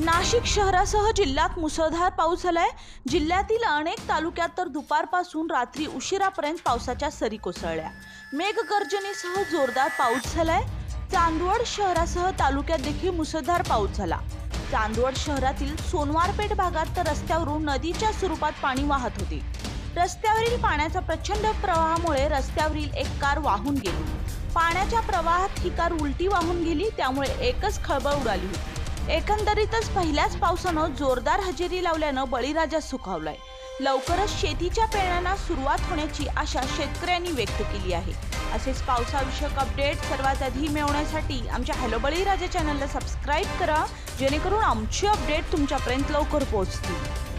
नाशिक शहरासह जिल्ह्यात मुसळधार पाऊस झालाय. जिल्ह्यातील अनेक तालुक्यात तर दुपारपासून रात्री उशिरापर्यंत पावसाच्या सरी कोसळल्या. मेघगर्जनेसह जोरदार पाऊस झालाय. चांदवड शहरासह तालुक्यात देखील मुसळधार पाऊस झाला. चांदवड शहरातील सोनवारपेठ भागात तर रस्त्यावरून नदीच्या स्वरूपात पाणी वाहत होते. रस्त्यावरील पाण्याच्या प्रचंड प्रवाहामुळे रस्त्यावरील एक कार वाहून गेली. पाण्याच्या प्रवाहात ही कार उलटी वाहून गेली त्यामुळे एकच खळबळ उडाली होती. एकंदरीतच पहिल्याच पावसानं जोरदार हजेरी लावल्यानं बळीराजा सुखावलाय. लवकरच शेतीच्या पेरण्यांना सुरुवात होण्याची आशा शेतकऱ्यांनी व्यक्त केली आहे. असेच पावसाविषयक अपडेट सर्वात आधी मिळवण्यासाठी आमच्या हॅलो बळीराजा चॅनलला सबस्क्राईब करा जेणेकरून आमची अपडेट तुमच्यापर्यंत लवकर पोहोचतील.